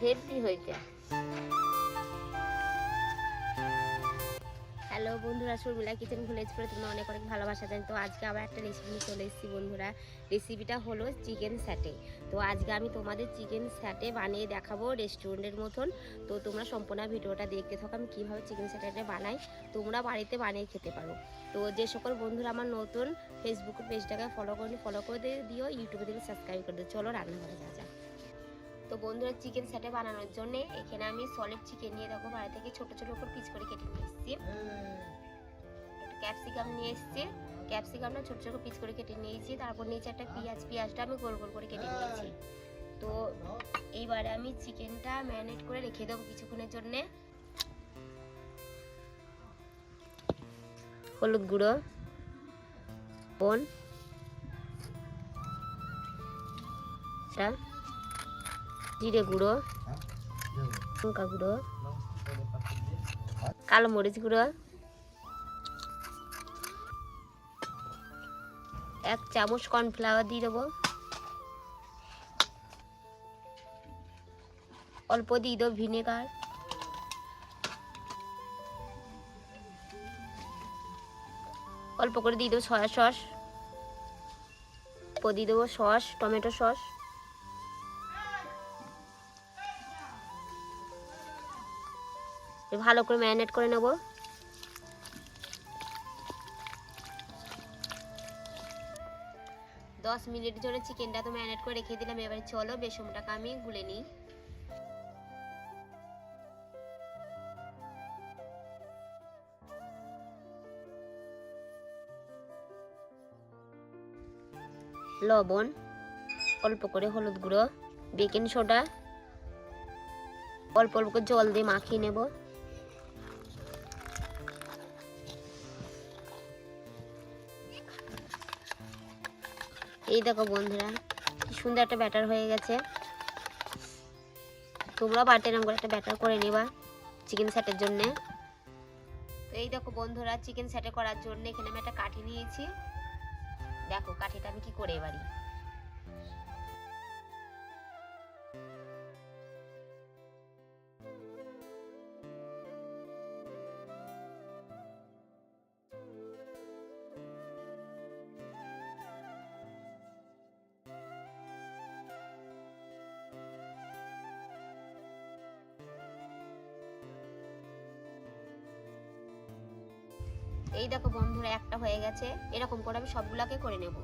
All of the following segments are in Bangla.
হেভি হয়েছে হ্যালো বন্ধুরা, শর্মিলা কিচেন ভিলেজ করে তোমরা অনেক অনেক ভালোবাসা জানি। তো আজকে আবার একটা রেসিপি নিয়ে চলে এসেছি বন্ধুরা। রেসিপিটা হলো চিকেন স্যাটে তো আজকে আমি তোমাদের চিকেন স্যাটে বানিয়ে দেখাবো রেস্টুরেন্টের মতন। তো তোমরা সম্পূর্ণ ভিডিওটা দেখতে থাকো, আমি কীভাবে চিকেন স্যাটারটা বানাই। তোমরা বাড়িতে বানিয়ে খেতে পারো। তো যে সকল বন্ধুরা আমার নতুন ফেসবুক পেজটাকে ফলো করে ফলো করে দিও ইউটিউবে দিকে সাবস্ক্রাইব করে দিও। চলো রান্না করে যা যাক। তো বন্ধুরা চিকেন স্যাটে বানানোর জন্য এখানে আমি সলিড চিকেন নিয়ে দেখো, বাড়ি থেকে ছোটো ছোটো করে পিস করে কেটে নিয়ে এসেছি ক্যাপসিকাম নিয়ে এসেছি। ক্যাপসিকামটা ছোট ছোট পিস করে কেটে নিয়েছি। তারপর নিচে একটা পেঁয়াজ। পেঁয়াজটা আমি গোল গোল করে কেটে নিয়েছি। তো এইবারে আমি চিকেনটা ম্যারিনেট করে রেখে দেবো কিছুক্ষণের জন্যে। হলুদ গুঁড়ো বন জিরে গুঁড়ো লঙ্কা গুঁড়ো কালো মরিচ গুঁড়ো এক চামচ কর্নফ্লাওয়ার দিয়ে দেবো। অল্প দিয়ে দেবো ভিনেগার। অল্প করে দিয়ে দেবো সয়া সস। অল্প দিয়ে দেবো সস, টমেটো সস। ভালো করে ম্যারিনেট করে নেব। দশ মিনিট জন্য চিকেনটা তো ম্যারিনেট করে রেখে দিলাম, এবারে চলো বেসনটাকে আমি গুলে নিই। লবণ, অল্প করে হলুদ গুঁড়ো, বেকিং সোডা, অল্প অল্প করে জল দিয়ে মাখিয়ে নেব। এই দেখো বন্ধুরা, কি সুন্দর একটা ব্যাটার হয়ে গেছে। তোমরা বাড়িতে এরকম করে একটা ব্যাটার করে নেবা চিকেন স্যাটের জন্যে। তো এই দেখো বন্ধুরা চিকেন স্যাটে করার জন্য এখানে আমি একটা কাঠি নিয়েছি। দেখো কাঠিটা আমি কি করে এবারই এই দেখো বন্ধুরা, একটা হয়ে গেছে। এরকম করে আমি সবগুলাকে করে নেব।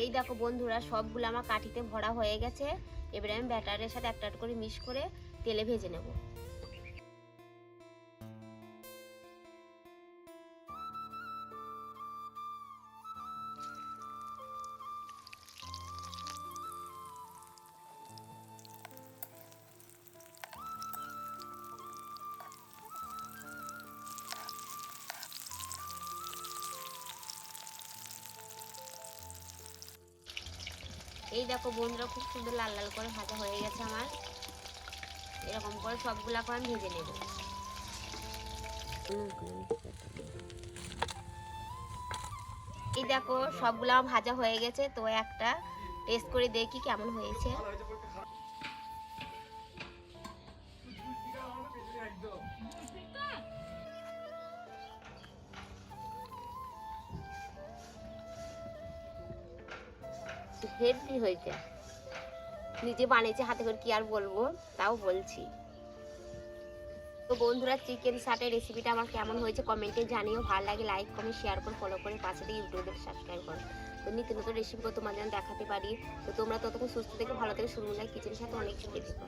এই দেখো বন্ধুরা, সবগুলো আমার কাঠিতে ভরা হয়ে গেছে। এবারে আমি ব্যাটারের সাথে একটা করে মিক্স করে তেলে ভেজে নেব। এই দেখো বন্ধুরা, খুব সুন্দর লাল লাল করে ভাজা হয়ে গেছে আমার। এরকম করে সবগুলা করে আমি ভেজে নেব। এই দেখো, সবগুলা ভাজা হয়ে গেছে, তো একটা টেস্ট করে দেখি কেমন হয়েছে। হেভি হয়েছে নিজে বানিয়েছে, হাতে করে কি আর বলব? তাও বলছি। তো বন্ধুরা চিকেন শার্টের রেসিপিটা আমার কেমন হয়েছে কমেন্টে জানিও। ভালো লাগে লাইক কমেন্ট শেয়ার করে ফলো করে, পাশে দিয়ে ইউটিউবে সাবস্ক্রাইব করো। তো নিত্য নতুন রেসিপি তোমাদের দেখাতে পারি। তো তোমরা ততক্ষণ সুস্থ থেকে ভালো থেকে শুরু কিচেনের সাথে অনেক কিছু দেখো।